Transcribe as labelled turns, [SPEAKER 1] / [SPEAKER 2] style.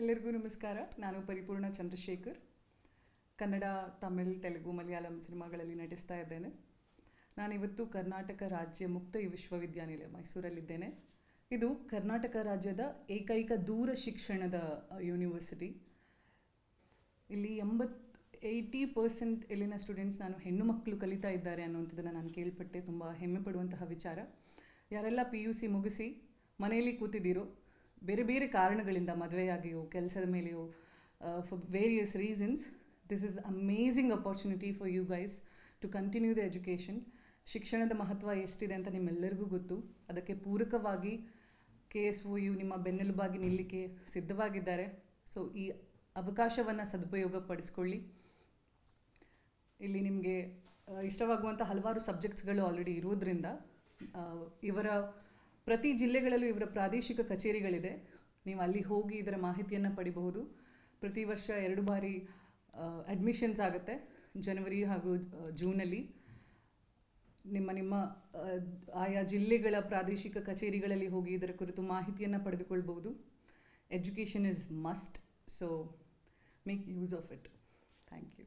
[SPEAKER 1] ಎಲ್ಲರಿಗೂ ನಮಸ್ಕಾರ. ನಾನು ಪರಿಪೂರ್ಣ ಚಂದ್ರಶೇಖರ್. ಕನ್ನಡ, ತಮಿಳ್, ತೆಲುಗು, ಮಲಯಾಳಂ ಸಿನಿಮಾಗಳಲ್ಲಿ ನಟಿಸ್ತಾ ಇದ್ದೇನೆ. ನಾನಿವತ್ತು ಕರ್ನಾಟಕ ರಾಜ್ಯ ಮುಕ್ತ ವಿಶ್ವವಿದ್ಯಾನಿಲಯ ಮೈಸೂರಲ್ಲಿದ್ದೇನೆ. ಇದು ಕರ್ನಾಟಕ ರಾಜ್ಯದ ಏಕೈಕ ದೂರ ಶಿಕ್ಷಣದ ಯೂನಿವರ್ಸಿಟಿ. ಇಲ್ಲಿ ಎಂಬತ್, ಏಯ್ಟಿ ಪರ್ಸೆಂಟ್ ಇಲ್ಲಿನ ಸ್ಟೂಡೆಂಟ್ಸ್ ನಾನು ಹೆಣ್ಣು ಮಕ್ಕಳು ಕಲಿತಾ ಇದ್ದಾರೆ ಅನ್ನುವಂಥದ್ದನ್ನು ನಾನು ಕೇಳ್ಪಟ್ಟೆ. ತುಂಬ ಹೆಮ್ಮೆ ಪಡುವಂತಹ ವಿಚಾರ. ಯಾರೆಲ್ಲ ಪಿ ಯು ಸಿ ಮುಗಿಸಿ ಮನೆಯಲ್ಲಿ ಕೂತಿದ್ದೀರೋ ಬೇರೆ ಬೇರೆ ಕಾರಣಗಳಿಂದ ಮದುವೆಯಾಗಿಯೋ, ಕೆಲಸದ ಮೇಲೆಯೋ for various reasons this is amazing opportunity for you guys to continue the education ಶಿಕ್ಷಣದ ಮಹತ್ವ ಎಷ್ಟಿದೆ ಅಂತ ನಿಮ್ಮೆಲ್ಲರಿಗೂ ಗೊತ್ತು. ಅದಕ್ಕೆ ಪೂರಕವಾಗಿ ಕೆ ಎಸ್ ಒ ಯು ನಿಮ್ಮ ಬೆನ್ನೆಲುಬಾಗಿ ನಿಲ್ಲಕ್ಕೆ ಸಿದ್ಧವಾಗಿದ್ದಾರೆ. ಸೊ ಈ ಅವಕಾಶವನ್ನು ಸದುಪಯೋಗ ಪಡಿಸ್ಕೊಳ್ಳಿ ಇಲ್ಲಿ ನಿಮಗೆ ಇಷ್ಟವಾಗುವಂಥ ಹಲವಾರು ಸಬ್ಜೆಕ್ಟ್ಸ್ಗಳು ಆಲ್ರೆಡಿ ಇರೋದ್ರಿಂದ ಇವರ ಪ್ರತಿ ಜಿಲ್ಲೆಗಳಲ್ಲೂ ಇವರ ಪ್ರಾದೇಶಿಕ ಕಚೇರಿಗಳಿದೆ. ನೀವು ಅಲ್ಲಿ ಹೋಗಿ ಇದರ ಮಾಹಿತಿಯನ್ನು ಪಡಿಬಹುದು. ಪ್ರತಿ ವರ್ಷ ಎರಡು ಬಾರಿ ಅಡ್ಮಿಷನ್ಸ್ ಆಗುತ್ತೆ. ಜನವರಿ ಹಾಗೂ ಜೂನಲ್ಲಿ. ನಿಮ್ಮ ನಿಮ್ಮ ಆಯಾ ಜಿಲ್ಲೆಗಳ ಪ್ರಾದೇಶಿಕ ಕಚೇರಿಗಳಲ್ಲಿ ಹೋಗಿ ಇದರ ಕುರಿತು ಮಾಹಿತಿಯನ್ನು ಪಡೆದುಕೊಳ್ಬಹುದು. Education is must so make use of it thank you